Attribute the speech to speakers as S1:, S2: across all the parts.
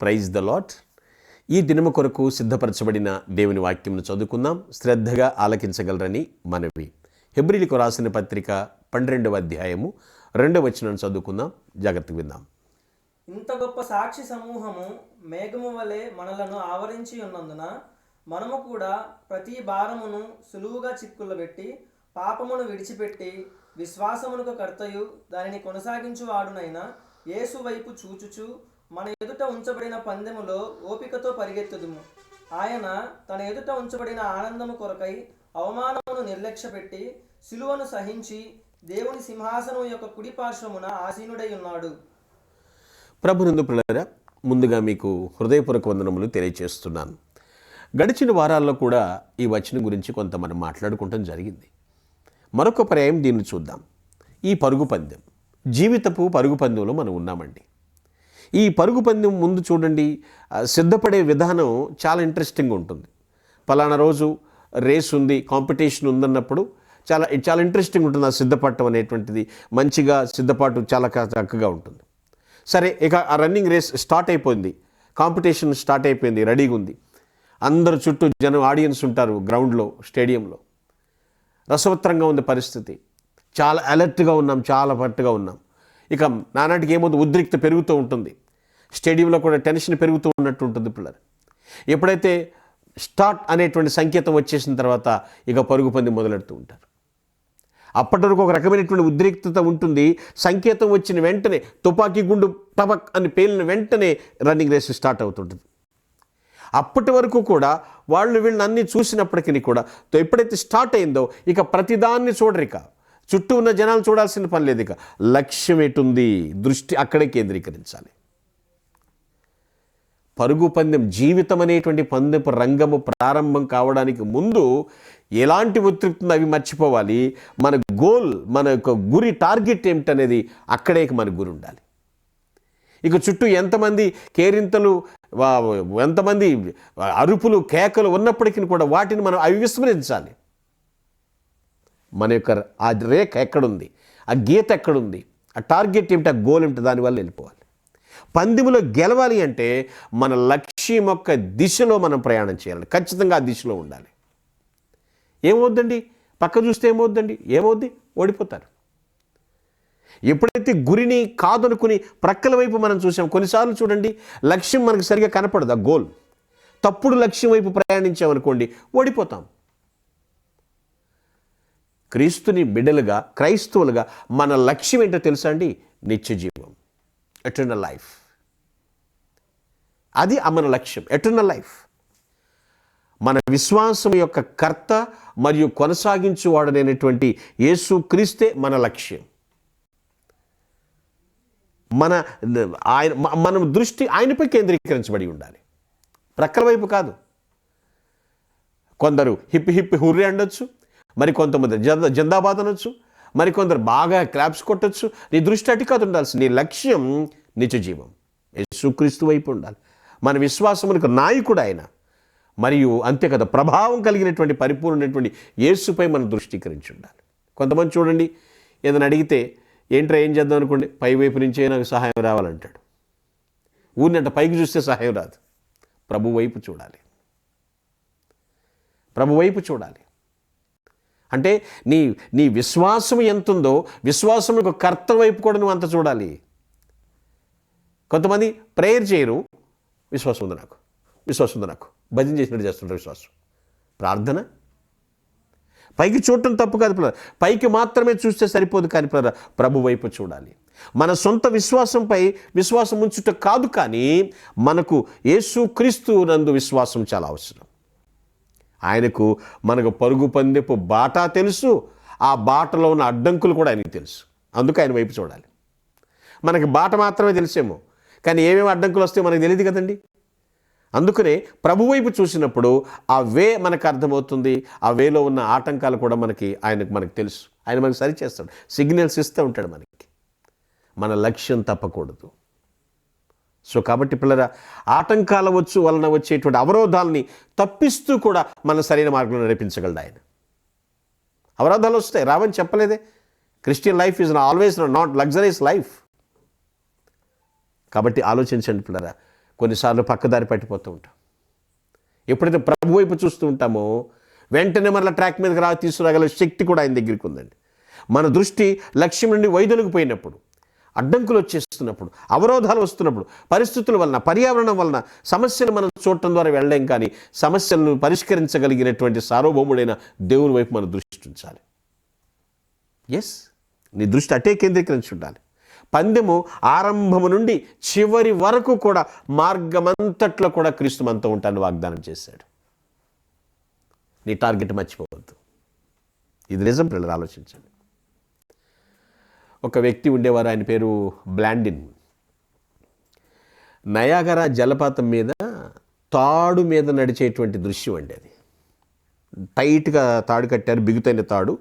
S1: Praise the lot ఈ దినము కొరకు సిద్ధపరచబడిన దేవుని వాక్యంను చదువుకుందాం. శ్రద్ధగా ఆలకించగలరని మనవి. హెబ్రిలికు రాసిన పత్రిక పన్నెండవ అధ్యాయము రెండవ వచనం చదువుకుందాం. జాగ్రత్తగా విందాం.
S2: ఇంత గొప్ప సాక్షి సమూహము మేఘము వలె మనలను ఆవరించి ఉన్నందున మనము కూడా ప్రతి భారమును సులువుగా చిక్కులబెట్టి పాపమును విడిచిపెట్టి విశ్వాసమునకు కర్తయు దానిని కొనసాగించువాడునైనా యేసు వైపు చూచుచు మన ఎదుట ఉంచబడిన పందెములో ఓపికతో పరిగెత్తుదుము. ఆయన తన ఎదుట ఉంచబడిన ఆనందము కొరకై అవమానమును నిర్లక్ష్యపెట్టి సిలువను సహించి దేవుని సింహాసనం యొక్క కుడి పార్శ్వమున ఆసీనుడై ఉన్నాడు.
S1: ప్రభునందు పిల్లరా ముందుగా మీకు హృదయపూర్వక వందనములు తెలియచేస్తున్నాను. గడిచిన వారాల్లో కూడా ఈ వచనం గురించి కొంత మనం మాట్లాడుకుంటాం జరిగింది. మరొక పర్యాయం దీన్ని చూద్దాం. ఈ పరుగు పందెం జీవితపు పరుగు పందెంలో మనం ఉన్నామండి. ఈ పరుగు పందెం ముందు చూడండి సిద్ధపడే విధానం చాలా ఇంట్రెస్టింగ్ ఉంటుంది. పలానా రోజు రేస్ ఉంది కాంపిటీషన్ ఉందన్నప్పుడు చాలా చాలా ఇంట్రెస్టింగ్ ఉంటుంది ఆ సిద్ధపడటం అనేటువంటిది. మంచిగా సిద్ధపాటు చాలా చక్కగా ఉంటుంది. సరే ఇక ఆ రన్నింగ్ రేస్ స్టార్ట్ అయిపోయింది. కాంపిటీషన్ స్టార్ట్ అయిపోయింది రెడీగా ఉంది. అందరు చుట్టూ జనం ఆడియన్స్ ఉంటారు గ్రౌండ్లో స్టేడియంలో రసవత్తరంగా ఉంది పరిస్థితి. చాలా అలర్ట్గా ఉన్నాం చాలా పట్టుగా ఉన్నాం. ఇక నానాటికి ఏమవుతుంది ఉద్రిక్త పెరుగుతూ ఉంటుంది. స్టేడియంలో కూడా టెన్షన్ పెరుగుతూ ఉన్నట్టు ఉంటుంది పిల్లలు. ఎప్పుడైతే స్టార్ట్ అనేటువంటి సంకేతం వచ్చేసిన తర్వాత ఇక పరుగు పంది మొదలెడుతూ ఉంటారు. అప్పటి వరకు ఒక రకమైనటువంటి ఉద్రిక్తత ఉంటుంది. సంకేతం వచ్చిన వెంటనే తుపాకీ గుండు టబక్ అని పేలిన వెంటనే రన్నింగ్ రేస్ స్టార్ట్ అవుతుంటుంది. అప్పటి వరకు కూడా వాళ్ళు వీళ్ళని అన్ని చూసినప్పటికీ కూడా ఎప్పుడైతే స్టార్ట్ అయిందో ఇక ప్రతిదాన్ని చూడరిక. చుట్టూ ఉన్న జనాలు చూడాల్సిన పని లేదు ఇక. లక్ష్యం ఎటుంది దృష్టి అక్కడే కేంద్రీకరించాలి. పరుగు పందెం జీవితం అనేటువంటి పందెపు రంగము ప్రారంభం కావడానికి ముందు ఎలాంటి ఉద్రిక్తుంది అవి మర్చిపోవాలి. మన గోల్ మన యొక్క గురి టార్గెట్ ఏమిటనేది అక్కడే మన గురి ఉండాలి. ఇక చుట్టూ ఎంతమంది కేరింతలు ఎంతమంది అరుపులు కేకలు ఉన్నప్పటికీ కూడా వాటిని మనం అవి విస్మరించాలి మన యొక్క ఆ రేఖ ఎక్కడుంది? ఆ గీత ఎక్కడుంది? ఆ టార్గెట్ ఏమిటి? ఆ గోల్ ఏమిటి? దానివల్ల వెళ్ళిపోవాలి. పందెములో గెలవాలి అంటే మన లక్ష్యం యొక్క దిశలో మనం ప్రయాణం చేయాలి. ఖచ్చితంగా ఆ దిశలో ఉండాలి. ఏమవుద్దండి? పక్క చూస్తే ఏమవుద్దండి? ఏమవుద్ది? ఓడిపోతారు. ఎప్పుడైతే గురిని కాదనుకుని ప్రక్కల వైపు మనం చూసాం కొన్నిసార్లు చూడండి లక్ష్యం మనకు సరిగా కనపడదు ఆ గోల్. తప్పుడు లక్ష్యం వైపు ప్రయాణించామనుకోండి ఓడిపోతాం. క్రీస్తుని బిడ్డలుగా క్రైస్తవులుగా మన లక్ష్యం ఏంటో తెలుసా అండి? నిత్య జీవం ఎటర్నల్ లైఫ్ అది ఆ మన లక్ష్యం. ఎటర్నల్ లైఫ్ మన విశ్వాసం యొక్క కర్త మరియు కొనసాగించువాడనైనటువంటి యేసు క్రీస్తే మన లక్ష్యం. మన ఆయన మనం మన దృష్టి ఆయనపై కేంద్రీకరించబడి ఉండాలి. ప్రక్కల వైపు కాదు. కొందరు హిప్ హిప్ హుర్రి అండొచ్చు. మరి కొంతమంది జిందాబాద్ జందాబాద్ అనొచ్చు మరి కొందరు బాగా క్లాప్స్ కొట్టొచ్చు. నీ దృష్టి అటు కాదు ఉండాల్సి నీ లక్ష్యం నిజ జీవం. యేసుక్రీస్తు వైపు ఉండాలి. మన విశ్వాసమునకు నాయకుడు ఆయన. మరియు అంతే కదా ప్రభావం కలిగినటువంటి పరిపూర్ణమైనటువంటి యేసుపై మనం దృష్టీకరించి ఉండాలి. కొంతమంది చూడండి ఏదైనా అడిగితే ఏంట్రా ఏం చేద్దాం అనుకోండి? పై వైపు నుంచే నాకు సహాయం రావాలంటాడు. ఊరినంట పైకి చూస్తే సహాయం రాదు. ప్రభు వైపు చూడాలి. ప్రభు వైపు చూడాలి. అంటే నీ నీ విశ్వాసం ఎంత ఉందో విశ్వాసం యొక్క కర్త వైపు కూడా నువ్వు అంత చూడాలి. కొంతమంది ప్రేయర్ చేయరు విశ్వాసం ఉంది నాకు విశ్వాసం ఉంది నాకు. భజన చేసినట్టు చేస్తుంటారు విశ్వాసం. ప్రార్థన? పైకి చూడటం తప్పు కాదు పిల్లలు పైకి మాత్రమే చూస్తే సరిపోదు కానీ పిల్లలు ప్రభు వైపు చూడాలి. మన సొంత విశ్వాసంపై విశ్వాసం ఉంచుట కాదు కానీ మనకు యేసు క్రీస్తు నందు విశ్వాసం చాలా అవసరం. ఆయనకు మనకు పరుగు పందెపు బాట తెలుసు ఆ బాటలో ఉన్న అడ్డంకులు కూడా ఆయనకు తెలుసు. అందుకు ఆయన వైపు చూడాలి. మనకి బాట మాత్రమే తెలిసేమో కానీ ఏమేమి అడ్డంకులు వస్తే మనకు తెలియదు కదండి. అందుకనే ప్రభు వైపు చూసినప్పుడు ఆ వే మనకు అర్థమవుతుంది ఆ వేలో ఉన్న ఆటంకాలు కూడా మనకి ఆయనకు మనకు తెలుసు. ఆయన మనకు సరి చేస్తాడు. సిగ్నల్స్ ఇస్తూ ఉంటాడు మనకి. మన లక్ష్యం తప్పకూడదు. సో కాబట్టి పిల్లల ఆటంకాల వచ్చు వలన వచ్చేటువంటి అవరోధాలని తప్పిస్తూ కూడా మన సరైన మార్గంలో నడిపించగలడు ఆయన. అవరోధాలు వస్తాయి రావని చెప్పలేదే. Christian life is always not luxuries life కాబట్టి ఆలోచించండి పిల్లరా కొన్నిసార్లు పక్కదారి పట్టిపోతూ ఉంటాం. ఎప్పుడైతే ప్రభు వైపు చూస్తూ ఉంటామో వెంటనే మరల ట్రాక్ మీదకి రా తీసుకురాగల శక్తి కూడా ఆయన దగ్గరికి ఉందండి. మన దృష్టి లక్ష్యం నుండి వైదొలిగిపోయినప్పుడు అడ్డంకులు వచ్చేస్తున్నప్పుడు అవరోధాలు వస్తున్నప్పుడు పరిస్థితుల వలన పర్యావరణం వలన సమస్యలు మనం చూడటం ద్వారా వెళ్ళలేం కానీ సమస్యలను పరిష్కరించగలిగినటువంటి సార్వభౌముడైన దేవుని వైపు మనం దృష్టి ఉంచాలి. ఎస్ నీ దృష్టి అటే కేంద్రీకరించి ఉండాలి. పందెము ఆరంభము నుండి చివరి వరకు కూడా మార్గమంతట్లో కూడా క్రీస్తు మనతో ఉంటాను వాగ్దానం చేశాడు. నీ టార్గెట్ మర్చిపోవద్దు. ఇది నిజం పిల్లలు ఆలోచించండి. ఒక వ్యక్తి ఉండేవారు ఆయన పేరు బ్లాండిన్. నయాగర జలపాతం మీద తాడు మీద నడిచేటువంటి దృశ్యం అండి అది. టైట్గా తాడు కట్టారు బిగుతైన తాడు.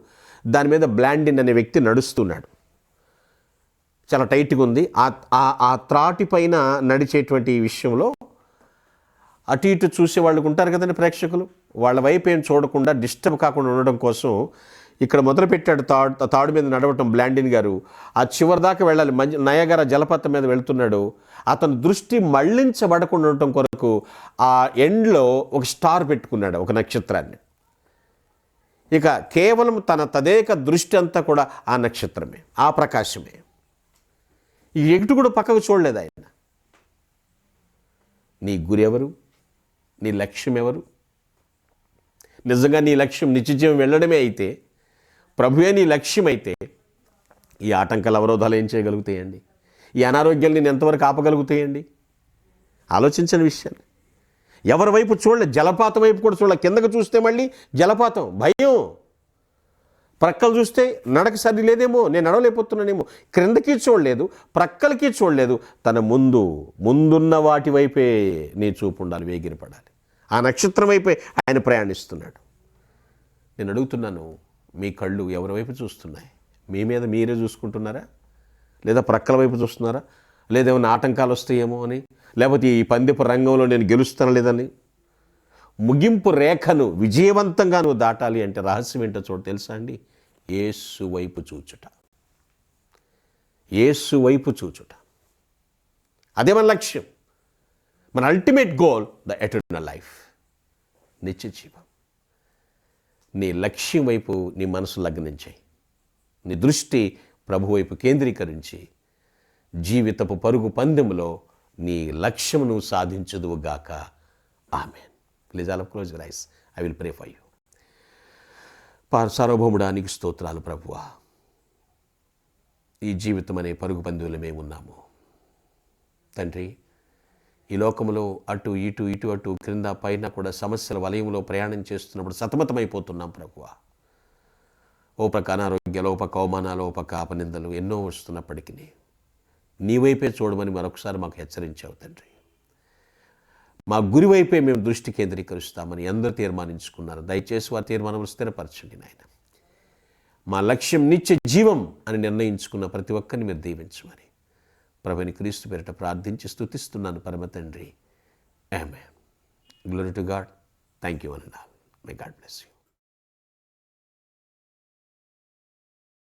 S1: దాని మీద బ్లాండిన్ అనే వ్యక్తి నడుస్తున్నాడు. చాలా టైట్గా ఉంది. ఆ ఆ- ఆ త్రాటి పైన నడిచేటువంటి విషయంలో అటు ఇటు చూసే వాళ్ళు ఉంటారు కదండి ప్రేక్షకులు. వాళ్ళ వైపు ఏం చూడకుండా డిస్టర్బ్ కాకుండా ఉండడం కోసం ఇక్కడ మొదలుపెట్టాడు తాడు తాడు మీద నడవటం బ్లాండిన్ గారు. ఆ చివరి దాకా వెళ్ళాలి. మంచి నయగర జలపాతం మీద వెళ్తున్నాడు. అతని దృష్టి మళ్ళించబడకుండా ఉండటం కొరకు ఆ ఎండ్లో ఒక స్టార్ పెట్టుకున్నాడు ఒక నక్షత్రాన్ని. ఇక కేవలం తన తదేక దృష్టి అంతా కూడా ఆ నక్షత్రమే ఆ ప్రకాశమే. ఈ ఎగుటు కూడా పక్కకు చూడలేదు ఆయన. నీ గురి ఎవరు? నీ లక్ష్యం ఎవరు? నిజంగా నీ లక్ష్యం నిత్యజీవం వెళ్ళడమే అయితే ప్రభువే నీ లక్ష్యం అయితే ఈ ఆటంకాల అవరోధాలు ఏం చేయగలుగుతాయండి? ఈ అనారోగ్యాలు నేను ఎంతవరకు ఆపగలుగుతాయండి? ఆలోచించని విషయాలు. ఎవరి వైపు చూడలే జలపాతం వైపు కూడా చూడలే. కిందకు చూస్తే మళ్ళీ జలపాతం భయం. ప్రక్కలు చూస్తే నడక సరి లేదేమో నేను నడవలేకపోతున్నానేమో. క్రిందకి చూడలేదు ప్రక్కలకి చూడలేదు. తన ముందు ముందున్న వాటి వైపే నీ చూపు ఉండాలి వేగిరపడాలి. ఆ నక్షత్రం వైపే ఆయన ప్రయాణిస్తున్నాడు. నేను అడుగుతున్నాను మీ కళ్ళు ఎవరి వైపు చూస్తున్నాయి? మీ మీద మీరే చూసుకుంటున్నారా? లేదా ప్రక్కల వైపు చూస్తున్నారా? లేదా ఏమైనా ఆటంకాలు వస్తాయేమో అని? లేకపోతే ఈ పందెపు రంగంలో నేను గెలుస్తాను లేదని? ముగింపు రేఖను విజయవంతంగా నువ్వు దాటాలి అంటే రహస్యం ఏంటో చూడ తెలుసా అండి? ఏసు వైపు చూచుట. ఏసు వైపు చూచుట. అదే మన లక్ష్యం. మన ultimate goal the eternal life నిత్య జీవం. నీ లక్ష్యం వైపు నీ మనసు లగ్నించాయి. నీ దృష్టి ప్రభు వైపు కేంద్రీకరించి జీవితపు పరుగు పందెములో నీ లక్ష్యమును సాధించదువుగాక. ఆమె please all close eyes I will pray for you. సార్వభౌముడానికి స్తోత్రాలు ప్రభువా. ఈ జీవితం అనే పరుగు పందెంలో మేము ఉన్నాము తండ్రి ఈ లోకంలో అటు ఇటు ఇటు అటు క్రింద పైన కూడా సమస్యల వలయంలో ప్రయాణం చేస్తున్నప్పుడు సతమతమైపోతున్నాం ప్రభువ. ఓ పక్క అనారోగ్యాలు ఓ పక్క అవమానాలు ఓ పక్క అపనిందలు ఎన్నో వస్తున్నప్పటికీ నీ వైపే చూడమని మరొకసారి మాకు హెచ్చరించావు తండ్రి. మా గురి వైపే మేము దృష్టి కేంద్రీకరిస్తామని అందరూ తీర్మానించుకున్నారు. దయచేసి వారి తీర్మానం స్థిరపరచండి నాయన. మా లక్ష్యం నిత్య జీవం అని నిర్ణయించుకున్న ప్రతి ఒక్కరిని మీరు దీవించమని. ప్రభుని క్రీస్తు పేరిట ప్రార్థించి స్థుతిస్తున్నాను పరమ తండ్రి. ఆమె glory to God thank you అని మై గాడ్ బ్లెస్ యూ